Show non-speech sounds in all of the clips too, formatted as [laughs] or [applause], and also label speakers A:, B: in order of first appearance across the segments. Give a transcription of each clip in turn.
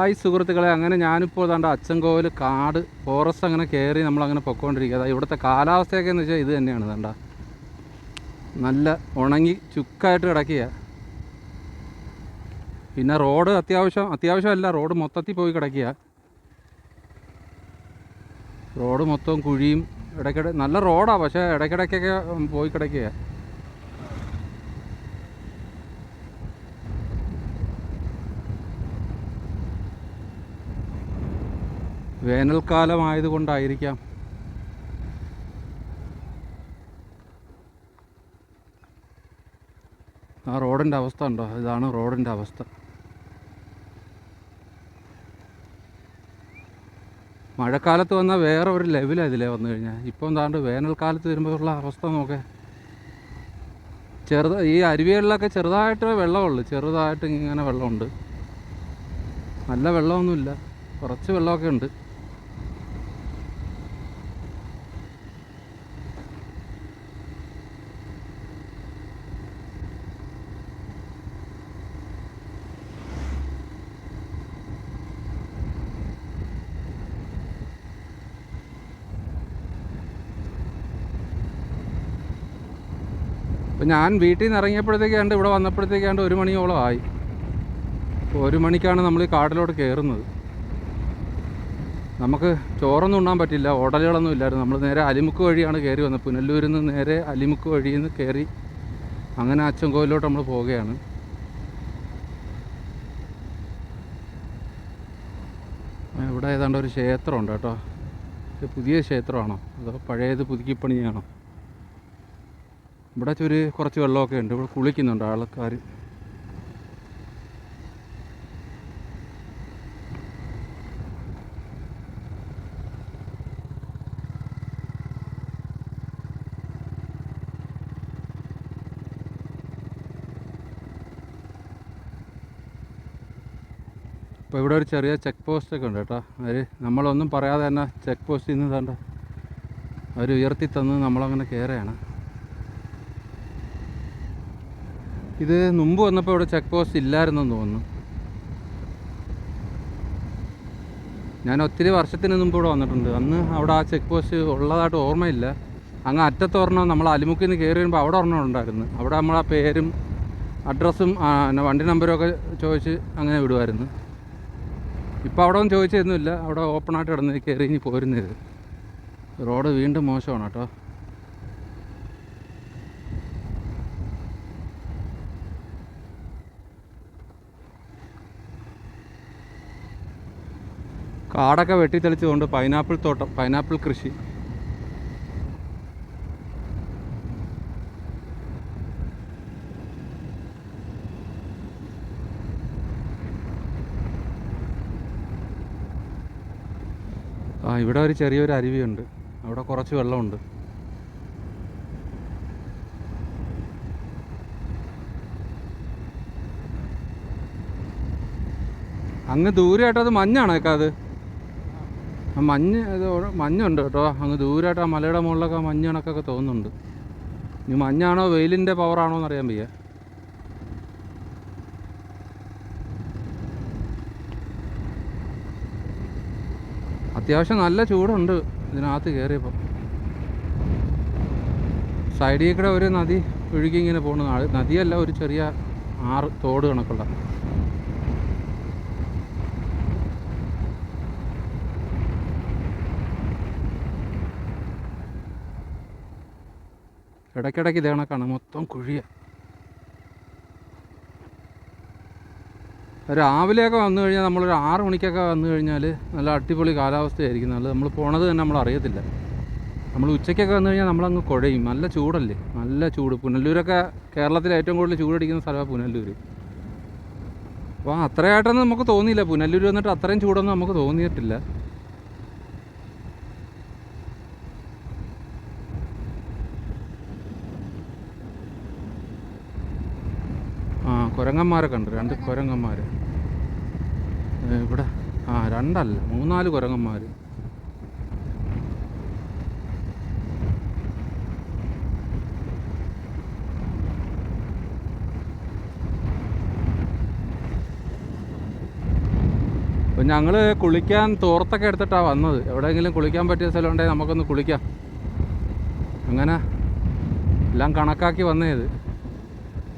A: Hi സുഹൃത്തുക്കളെ അങ്ങനെ ഞാനിപ്പോൾ ദാണ്ട് അച്ചൻകോവിൽ കാട് ഫോറസ്റ്റ് അങ്ങനെ കയറി നമ്മളങ്ങനെ പൊക്കോണ്ടിരിക്കുക അതായത് ഇവിടുത്തെ കാലാവസ്ഥയൊക്കെ എന്ന് വെച്ചാൽ ഇത് തന്നെയാണ് ദാണ്ട. നല്ല ഉണങ്ങി ചുക്കായിട്ട് കിടക്കുക പിന്നെ റോഡ് അത്യാവശ്യം അത്യാവശ്യമല്ല റോഡ് മൊത്തത്തിൽ പോയി കിടക്കുക റോഡ് മൊത്തം കുഴിയും ഇടയ്ക്കിടെ നല്ല റോഡാണ് പക്ഷേ ഇടയ്ക്കിടയ്ക്കൊക്കെ പോയി കിടക്കുക വേനൽക്കാലമായതുകൊണ്ടായിരിക്കാം. ആ റോഡിന്റെ അവസ്ഥ ഉണ്ടോ? ഇതാണ് റോഡിന്റെ അവസ്ഥ. മഴക്കാലത്ത് വന്നാൽ വേറെ ഒരു ലെവലാണ് ഇതിലേ വന്നു കഴിഞ്ഞാൽ. ഇപ്പോൾ എന്താണ്ട് വേനൽക്കാലത്ത് വരുമ്പോഴുള്ള അവസ്ഥ നോക്കെ. ചെറുത ഈ അരുവികളിലൊക്കെ ചെറുതായിട്ട് വെള്ളമുള്ളു. ചെറുതായിട്ട് ഇങ്ങനെ വെള്ളമുണ്ട്. നല്ല വെള്ളമൊന്നുമില്ല. കുറച്ച് വെള്ളമൊക്കെ ഉണ്ട്. ഇപ്പം ഞാൻ വീട്ടിൽ നിന്ന് ഇറങ്ങിയപ്പോഴത്തേക്കാണ്ട് ഇവിടെ വന്നപ്പോഴത്തേക്കാണ്ട് ഒരു മണിയോളം ആയി. അപ്പോൾ ഒരു മണിക്കാണ് നമ്മൾ ഈ കാട്ടിലോട്ട് കയറുന്നത്. നമുക്ക് ചോറൊന്നും ഉണ്ണാൻ പറ്റില്ല ഓടലുകളൊന്നും ഇല്ലായിരുന്നു. നമ്മൾ നേരെ അലിമുക്ക് വഴിയാണ് കയറി വന്നത്. പുനല്ലൂരിൽ നിന്ന് നേരെ അലിമുക്ക് വഴിയിൽ നിന്ന് കയറി അങ്ങനെ അച്ചൻകോവിലോട്ട് നമ്മൾ പോവുകയാണ്. ഇവിടെ ഏതാണ്ട് ഒരു ക്ഷേത്രമുണ്ട് കേട്ടോ. പുതിയ ക്ഷേത്രമാണോ? അതോ പഴയത് പുതുക്കിപ്പണിയാണോ? ഇവിടെ ഒരു കുറച്ച് വെള്ളമൊക്കെ ഉണ്ട്. ഇവിടെ കുളിക്കുന്നുണ്ട് ആൾക്കാർ അപ്പോൾ ഇവിടെ ഒരു ചെറിയ ചെക്ക് പോസ്റ്റ് ഒക്കെ ഉണ്ട് കേട്ടോ. അവർ നമ്മളൊന്നും പറയാതെ തന്നെ ചെക്ക് പോസ്റ്റിൽ നിന്ന് തണ്ട. അവർ ഉയർത്തി തന്ന് നമ്മളങ്ങനെ കയറുകയാണ് ഇത് മുമ്പ് വന്നപ്പോൾ ഇവിടെ ചെക്ക് പോസ്റ്റ് ഇല്ലായിരുന്നെന്ന് തോന്നുന്നു. ഞാൻ ഒത്തിരി വർഷത്തിന് മുമ്പ് ഇവിടെ വന്നിട്ടുണ്ട്. അന്ന് അവിടെ ആ ചെക്ക് പോസ്റ്റ് ഉള്ളതായിട്ട് ഓർമ്മയില്ല. അങ്ങ് അറ്റത്ത് ഒരെണ്ണം നമ്മൾ അലിമുക്കിൽ നിന്ന് കയറി വരുമ്പോൾ അവിടെ ഒരെണ്ണം ഉണ്ടായിരുന്നു. അവിടെ നമ്മൾ ആ പേരും അഡ്രസ്സും വണ്ടി നമ്പരും ഒക്കെ ചോദിച്ച് അങ്ങനെ വിടുമായിരുന്നു ഇപ്പോൾ അവിടെ ഒന്നും ചോദിച്ചൊന്നുമില്ല അവിടെ ഓപ്പണായിട്ട് കിടന്ന് കയറി ഇനി പോരുന്നത്. റോഡ് വീണ്ടും മോശമാണ് കേട്ടോ. കാടൊക്കെ വെട്ടിത്തെളിച്ചതുകൊണ്ട് പൈനാപ്പിൾ തോട്ടം പൈനാപ്പിൾ കൃഷി. ആ ഇവിടെ ഒരു ചെറിയൊരു അരുവിയുണ്ട്. അവിടെ കുറച്ച് വെള്ളമുണ്ട്. അങ്ങ് ദൂരെയായിട്ട് അത് മഞ്ഞാണോ അത്? ആ മഞ്ഞ് ഇത് മഞ്ഞുണ്ട് കേട്ടോ. അങ്ങ് ദൂരമായിട്ട് ആ മലയുടെ മുകളിലൊക്കെ മഞ്ഞ് കണക്കൊക്കെ തോന്നുന്നുണ്ട്. ഇനി മഞ്ഞാണോ വെയിലിന്റെ പവറാണോ എന്നറിയാൻ വയ്യ. അത്യാവശ്യം നല്ല ചൂടുണ്ട് ഇതിനകത്ത് കയറിയപ്പോൾ സൈഡിൽ കൂടെ ഒരു നദി ഒഴുകി ഇങ്ങനെ പോകുന്നു നദിയല്ല ഒരു ചെറിയ ആറ് തോട് കണക്കുള്ള. ഇടയ്ക്കിടയ്ക്ക് ഇതേ കണക്കാണ്. മൊത്തം കുഴിയ. രാവിലെയൊക്കെ വന്നു കഴിഞ്ഞാൽ നമ്മളൊരു ആറ് മണിക്കൊക്കെ വന്നു കഴിഞ്ഞാൽ നല്ല അടിപൊളി കാലാവസ്ഥയായിരിക്കും നല്ല നമ്മൾ പോണത് തന്നെ നമ്മൾ അറിയത്തില്ല. നമ്മൾ ഉച്ചയ്ക്കൊക്കെ വന്നു കഴിഞ്ഞാൽ നമ്മളങ്ങ് കുഴയും. നല്ല ചൂടല്ലേ? നല്ല ചൂട്. പുനല്ലൂരൊക്കെ കേരളത്തിൽ ഏറ്റവും കൂടുതൽ ചൂടടിക്കുന്ന സ്ഥലമാണ് പുനല്ലൂർ അപ്പോൾ അത്രയായിട്ടൊന്നും നമുക്ക് തോന്നിയില്ല. പുനല്ലൂർ വന്നിട്ട് അത്രയും ചൂടൊന്നും നമുക്ക് തോന്നിയിട്ടില്ല ആ കുരങ്ങന്മാരൊക്കെ കണ്ടു രണ്ട് കുരങ്ങന്മാർ ഇവിടെ ആ രണ്ടല്ല മൂന്നാൽ കുരങ്ങന്മാർ അപ്പം ഞങ്ങൾ കുളിക്കാൻ തോർത്തൊക്കെ എടുത്തിട്ടാണ് വന്നത്. എവിടെയെങ്കിലും കുളിക്കാൻ പറ്റിയ സ്ഥലം ഉണ്ടെങ്കിൽ നമുക്കൊന്ന് കുളിക്കാം. അങ്ങനെ എല്ലാം കണക്കാക്കി വന്നേത്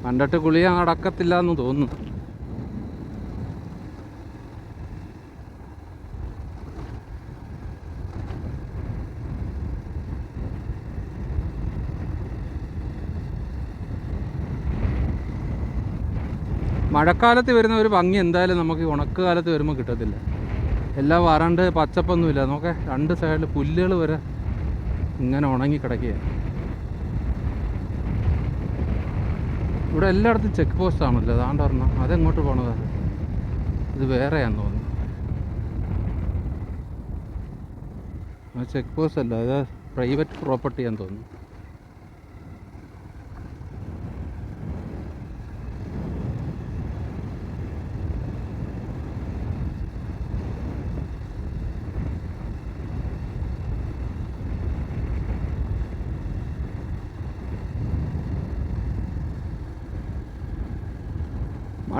A: കണ്ടിട്ട് കുളി നടക്കത്തില്ല എന്ന് തോന്നുന്നു. മഴക്കാലത്ത് വരുന്ന ഒരു ഭംഗി എന്തായാലും നമുക്ക് ഉണക്ക് കാലത്ത് വരുമ്പോൾ കിട്ടത്തില്ല. എല്ലാം വരണ്ട് പച്ചപ്പൊന്നുമില്ല. നോക്കെ രണ്ട് സൈഡിൽ പുല്ലുകൾ വരെ ഇങ്ങനെ ഉണങ്ങി കിടക്കുക ഇവിടെ എല്ലായിടത്തും ചെക്ക് പോസ്റ്റ് ആണല്ലോ അതാണ്ട് പറഞ്ഞാൽ അതെങ്ങോട്ട് പോണതാണ് ഇത് വേറെയാന്ന് തോന്നുന്നു. ആ ചെക്ക് പോസ്റ്റ് അല്ല അത് പ്രൈവറ്റ് പ്രോപ്പർട്ടിയാന്ന് തോന്നുന്നു.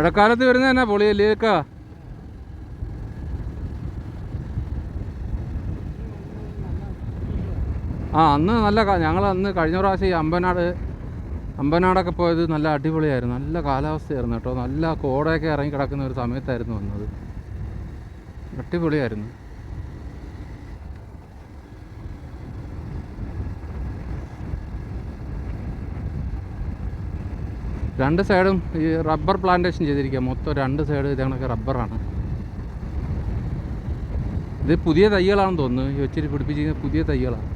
A: മഴക്കാലത്ത് വരുന്ന തന്നെ പൊളിയല്ലേക്കാ ആ അന്ന് നല്ല ഞങ്ങൾ അന്ന് കഴിഞ്ഞ പ്രാവശ്യം ഈ അമ്പനാട് അമ്പനാടൊക്കെ പോയത് നല്ല അടിപൊളിയായിരുന്നു. നല്ല കാലാവസ്ഥയായിരുന്നു കേട്ടോ. നല്ല കോടയൊക്കെ ഇറങ്ങി കിടക്കുന്ന ഒരു സമയത്തായിരുന്നു വന്നത്. അടിപൊളിയായിരുന്നു. രണ്ട് സൈഡും ഈ റബ്ബർ പ്ലാന്റേഷൻ ചെയ്തിരിക്കുക. മൊത്തം രണ്ട് സൈഡ് ഇതേണൊക്കെ റബ്ബറാണ്. ഇത് പുതിയ തൈകളാണെന്ന് തോന്നുന്നു. ഈ വെച്ചിട്ട് പിടിപ്പിച്ചിരിക്കുന്ന പുതിയ തൈകളാണ്.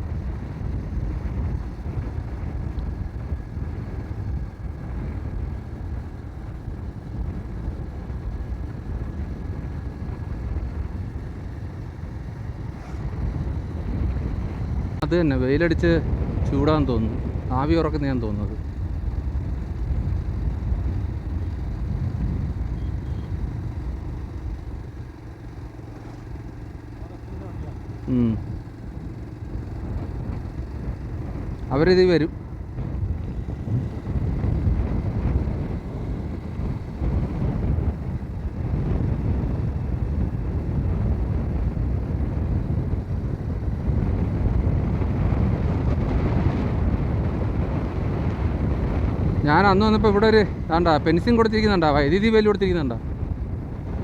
A: അത് തന്നെ വെയിലടിച്ച് ചൂടാന്ന് തോന്നുന്നു. ആവി ഉറക്കുന്ന ഞാൻ തോന്നുന്നത് അവരിത് വരും. ഞാൻ അന്ന് വന്നപ്പോൾ ഇവിടെ ഒരു വേണ്ട പെൻസിൻ കൊടുത്തിരിക്കുന്നുണ്ടാ വൈദ്യുതി ബില്ല് കൊടുത്തിരിക്കുന്നുണ്ടാ.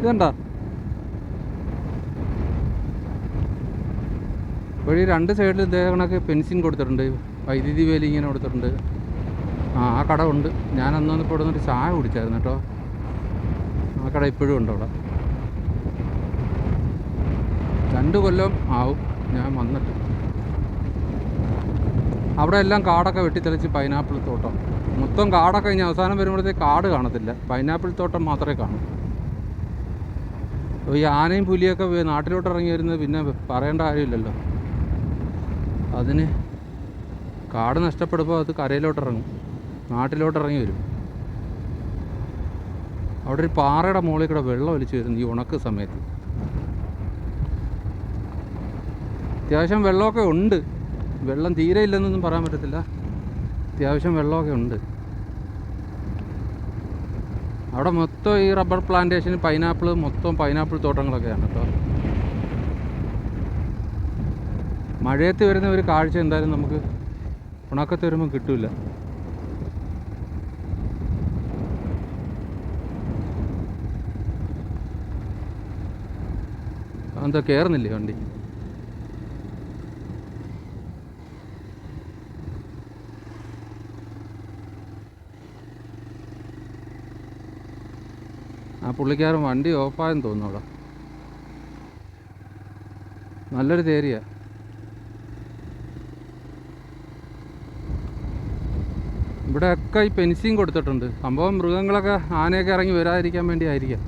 A: ഇതുണ്ടാ? വഴി രണ്ട് സൈഡിൽ ഇതേ കണക്ക് പെൻസിൻ കൊടുത്തിട്ടുണ്ട്. വൈദ്യുതി വേലി ഇങ്ങനെ കൊടുത്തിട്ടുണ്ട്. ആ ആ കട ഉണ്ട്. ഞാൻ അന്ന് ഇപ്പോൾ ഇവിടെ ചായ കുടിച്ചായിരുന്നു കേട്ടോ. ആ കട ഇപ്പോഴും ഉണ്ട് അവിടെ. രണ്ട് കൊല്ലം ആവും ഞാൻ വന്നിട്ട്. അവിടെ എല്ലാം കാടൊക്കെ വെട്ടിത്തെളിച്ച് പൈനാപ്പിൾ തോട്ടം. മൊത്തം കാടൊക്കെ കഴിഞ്ഞ് അവസാനം വരുമ്പോഴത്തേക്ക് കാട് കാണത്തില്ല. പൈനാപ്പിൾ തോട്ടം മാത്രമേ കാണൂ. ഈ ആനയും പുലിയൊക്കെ നാട്ടിലോട്ട് ഇറങ്ങി വരുന്നത് പിന്നെ പറയേണ്ട കാര്യമില്ലല്ലോ. അതിന് കാട് നഷ്ടപ്പെടുമ്പോൾ അത് കരയിലോട്ട് ഇറങ്ങും നാട്ടിലോട്ട് ഇറങ്ങി വരും. അവിടെ ഒരു പാറയുടെ മുകളിൽ കൂടെ വെള്ളം ഒലിച്ച് വരുന്നു ഈ ഉണക്ക് സമയത്ത്. അത്യാവശ്യം വെള്ളമൊക്കെ ഉണ്ട്. വെള്ളം തീരെ ഇല്ലെന്നൊന്നും പറയാൻ പറ്റത്തില്ല. അത്യാവശ്യം വെള്ളമൊക്കെ ഉണ്ട്. അവിടെ മൊത്തം ഈ റബ്ബർ പ്ലാന്റേഷൻ പൈനാപ്പിൾ മൊത്തം പൈനാപ്പിൾ തോട്ടങ്ങളൊക്കെയാണ് കേട്ടോ. മഴയത്ത് വരുന്ന ഒരു കാഴ്ച എന്തായാലും നമുക്ക് ഉണക്കത്ത് വരുമ്പോൾ കിട്ടില്ല എന്താ കയറുന്നില്ലേ വണ്ടി? ആ പുള്ളിക്കാരൻ വണ്ടി ഓഫായെന്ന് തോന്നുന്നു അവിടെ. നല്ലൊരു തേരിയ. ഇവിടെയൊക്കെ ഈ പെൻസിങ് കൊടുത്തിട്ടുണ്ട്. സംഭവം മൃഗങ്ങളൊക്കെ ആനയൊക്കെ ഇറങ്ങി വരാതിരിക്കാൻ വേണ്ടി ആയിരിക്കാം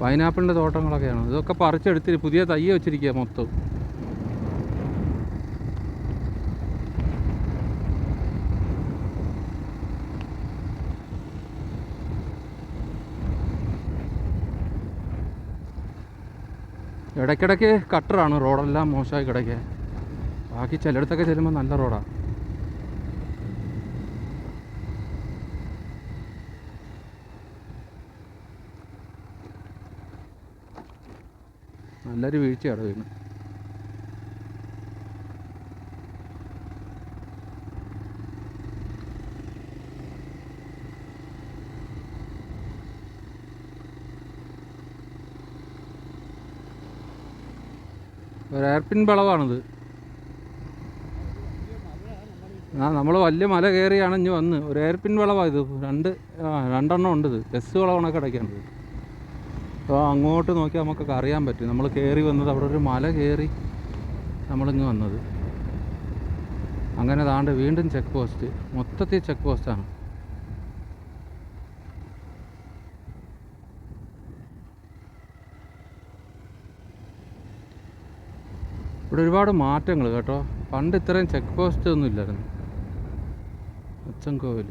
A: പൈനാപ്പിളിന്റെ തോട്ടങ്ങളൊക്കെയാണ്. ഇതൊക്കെ പറിച്ചെടുത്തിട്ട് പുതിയ തൈ വെച്ചിരിക്കുക മൊത്തം. ഇടയ്ക്കിടയ്ക്ക് കട്ടറാണ് റോഡെല്ലാം മോശമായി കിടക്കുക. ബാക്കി ചിലയിടത്തൊക്കെ ചെല്ലുമ്പോൾ നല്ല റോഡാണ് നല്ലൊരു വീഴ്ചയാണ് വീണ് ഒരു എയർപിൻ വളവാണിത്. ആ നമ്മൾ വലിയ മല കയറിയാണ് ഇനി വന്ന്. ഒരു എയർപിൻ വളവാണ് ഇത്. രണ്ട് രണ്ടെണ്ണം ഉണ്ട് ഇത്. ബസ് വളവാണ് കിടക്കേണ്ടത്. അപ്പോൾ അങ്ങോട്ട് നോക്കിയാൽ നമുക്കൊക്കെ അറിയാൻ പറ്റും. നമ്മൾ കയറി വന്നത് അവിടെ ഒരു മല കയറി നമ്മളിങ്ങ് വന്നത്. അങ്ങനെ താണ്ട് വീണ്ടും ചെക്ക് പോസ്റ്റ് മൊത്തത്തിൽ ചെക്ക് പോസ്റ്റാണ് ഇവിടെ ഒരുപാട് മാറ്റങ്ങൾ കേട്ടോ. പണ്ട് ഇത്രയും ചെക്ക് പോസ്റ്റ് ഒന്നും ഇല്ലായിരുന്നു. അച്ചൻകോവിൽ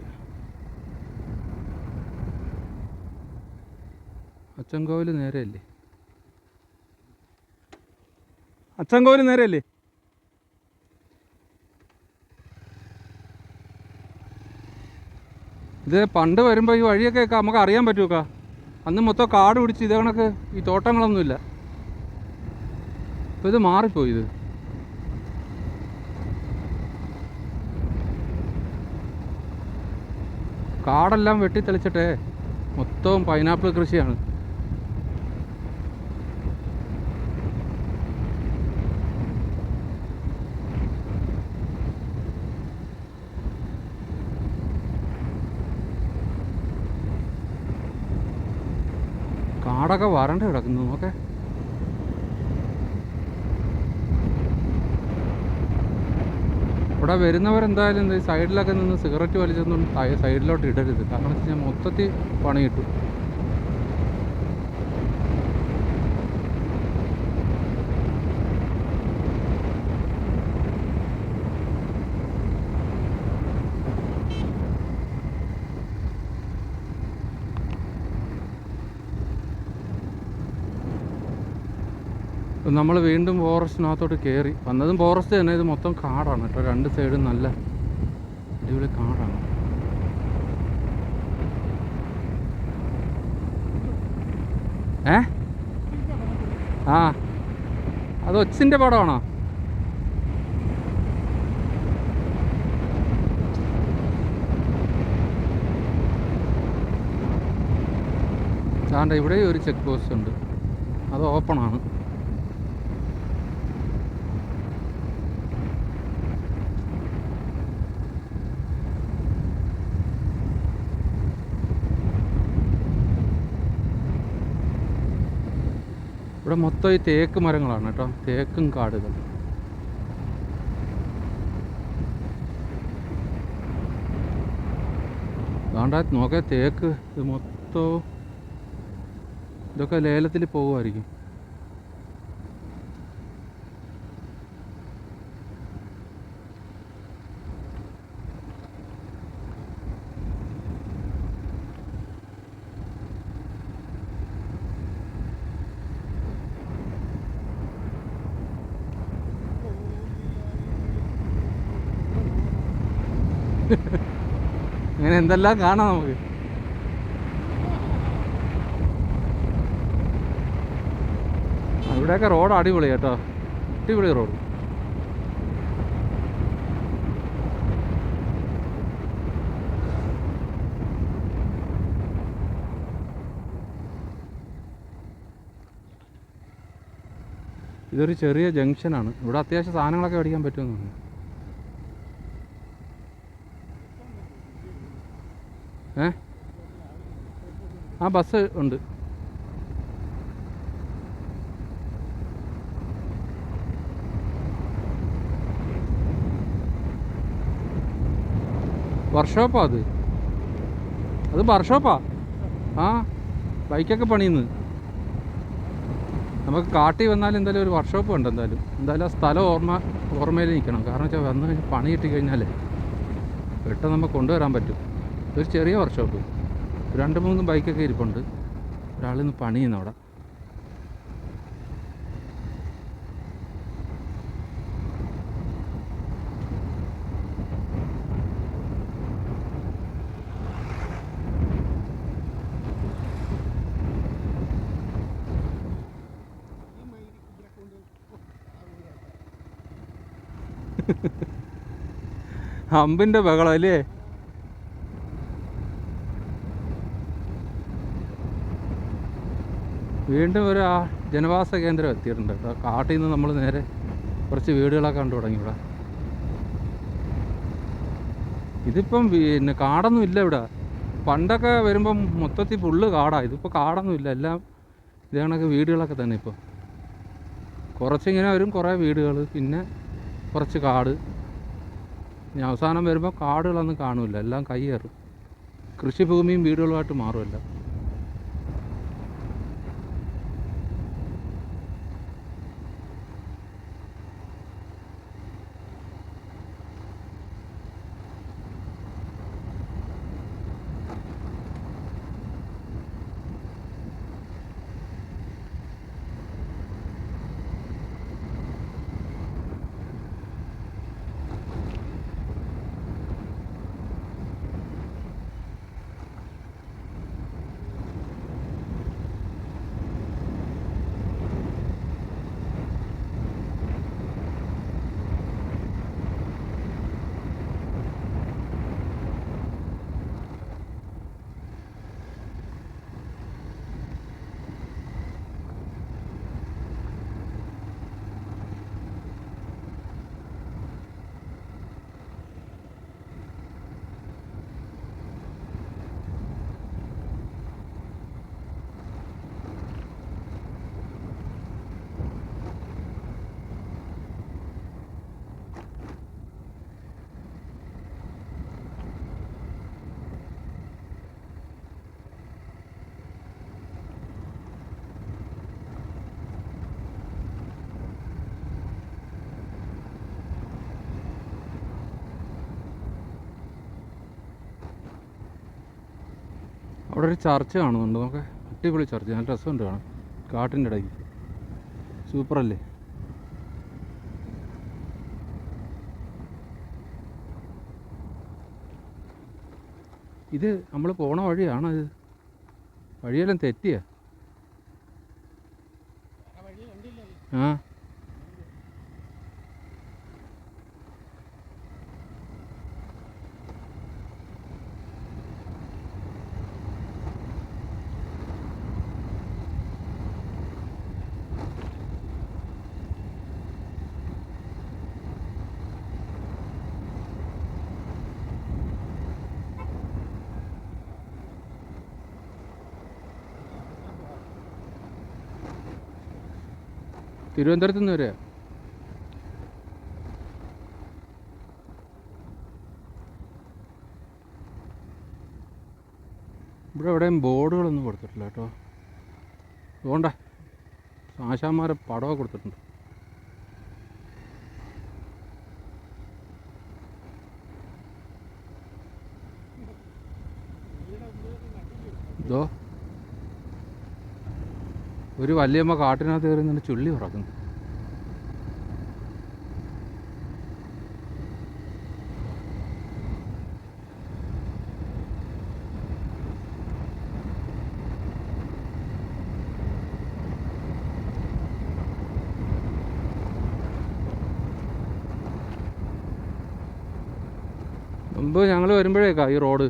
A: അച്ചൻകോവിൽ നേരെയല്ലേ? അച്ചൻകോവിൽ നേരെയല്ലേ? ഇത് പണ്ട് വരുമ്പോൾ ഈ വഴിയൊക്കെ നമുക്ക് അറിയാൻ പറ്റുമോ അന്ന് മൊത്തം കാട് പിടിച്ച് ഇതേ കണക്ക് ഈ തോട്ടങ്ങളൊന്നുമില്ല. അപ്പോൾ ഇത് മാറിപ്പോയി ഇത്. കാടെല്ലാം വെട്ടിത്തെളിച്ചിട്ടേ മൊത്തവും പൈനാപ്പിൾ കൃഷിയാണ്. കാടൊക്കെ വരണ്ട് കിടക്കുന്നു നോക്കെ ഇവിടെ വരുന്നവരെന്തായാലും എന്താ സൈഡിലൊക്കെ നിന്ന് സിഗരറ്റ് വലിച്ചൊന്നും സൈഡിലോട്ട് ഇടരുത്. കാരണം വെച്ച് കഴിഞ്ഞാൽ മൊത്തത്തിൽ പണി കിട്ടും. നമ്മൾ വീണ്ടും ഫോറസ്റ്റിനകത്തോട്ട് കയറി വന്നതും ഫോറസ്റ്റ് തന്നെ. ഇത് മൊത്തം കാടാണ് കേട്ടോ. രണ്ട് സൈഡും നല്ല അടിപൊളി കാടാണ്. ഏ? ആ. അത് ഒച്ചിന്റെ പടമാണോ? ചാണ്ട ഇവിടെ ഒരു ചെക്ക് പോസ്റ്റ് ഉണ്ട്. അത് ഓപ്പണാണ് ഇവിടെ മൊത്തം ഈ തേക്ക് മരങ്ങളാണ് കേട്ടോ. തേക്കും കാടുകൾ വേണ്ട നോക്കേ തേക്ക് ഇത് മൊത്തം ഇതൊക്കെ ലേലത്തിൽ പോകുമായിരിക്കും എന്തെല്ലാം കാണാം നമുക്ക്? ഇവിടെയൊക്കെ റോഡ് അടിപൊളി കേട്ടോ. അടിപൊളി റോഡ്. ഇതൊരു ചെറിയ ജംഗ്ഷനാണ്. ഇവിടെ അത്യാവശ്യം സാധനങ്ങളൊക്കെ മേടിക്കാൻ പറ്റുമെന്ന് തോന്നുന്നു ഏ ആ ബസ് ഉണ്ട്. വർക്ക്ഷോപ്പാ അത്. അത് വർക്ക്ഷോപ്പാ? ആ ബൈക്കൊക്കെ പണിയുന്നു. നമുക്ക് കാട്ടി വന്നാൽ എന്തായാലും ഒരു വർക്ക്ഷോപ്പ് ഉണ്ട് എന്തായാലും. എന്തായാലും ആ സ്ഥലം ഓർമ്മ ഓർമ്മയിൽ നിൽക്കണം. കാരണം വെച്ചാൽ വന്നു കഴിഞ്ഞ് പണി കിട്ടി കഴിഞ്ഞാൽ പെട്ടെന്ന് നമുക്ക് കൊണ്ടുവരാൻ പറ്റും. ഒരു ചെറിയ വർക്ക്ഷോപ്പ്. രണ്ട് മൂന്ന് ബൈക്കൊക്കെ ഇരിപ്പുണ്ട്. ഒരാളിന്ന് പണിയുന്ന അവിടെ. [laughs] അമ്പിന്റെ ബഹളം വീണ്ടും ഒരു ആ ജനവാസ കേന്ദ്രം എത്തിയിട്ടുണ്ട്. കേട്ടോ കാട്ടിൽ നിന്ന് നമ്മൾ നേരെ കുറച്ച് വീടുകളൊക്കെ കണ്ടു തുടങ്ങി ഇവിടെ. ഇതിപ്പം പിന്നെ കാടൊന്നും ഇല്ല ഇവിടെ. പണ്ടൊക്കെ വരുമ്പം മൊത്തത്തിൽ ഫുള്ള് കാടാണ് ഇതിപ്പോൾ കാടൊന്നും ഇല്ല. എല്ലാം ഇത് കണക്ക് വീടുകളൊക്കെ തന്നെ ഇപ്പോൾ കുറച്ചിങ്ങനെ വരും കുറേ വീടുകൾ പിന്നെ കുറച്ച് കാട്. ഇനി അവസാനം വരുമ്പോൾ കാടുകളൊന്നും കാണില്ല. എല്ലാം കയ്യേറും കൃഷിഭൂമിയും വീടുകളുമായിട്ട് മാറുമല്ല. അവിടെ ഒരു ചർച്ച കാണുന്നുണ്ട്. നമുക്ക് അടിപൊളി ചർച്ച. നല്ല രസമുണ്ട് കാണാൻ. കാട്ടിന്റെ ഇടയ്ക്ക് സൂപ്പറല്ലേ? ഇത് നമ്മൾ പോണ വഴിയാണോ ഇത്? വഴിയെല്ലാം തെറ്റിയാ? ആ. തിരുവനന്തപുരത്ത് നിന്ന് വരെയാ ഇവിടെ എവിടെയും ബോർഡുകളൊന്നും കൊടുത്തിട്ടില്ല കേട്ടോ. അതുകൊണ്ട ആശാന്മാരെ പടമൊക്കെ കൊടുത്തിട്ടുണ്ട്. ഇതോ. ഒരു വല്യമ്മ കാട്ടിനകത്ത് കയറി നിന്ന് ചുള്ളി ഉറക്കുന്നു. മുമ്പ് ഞങ്ങൾ വരുമ്പോഴേക്കാ ഈ റോഡ്.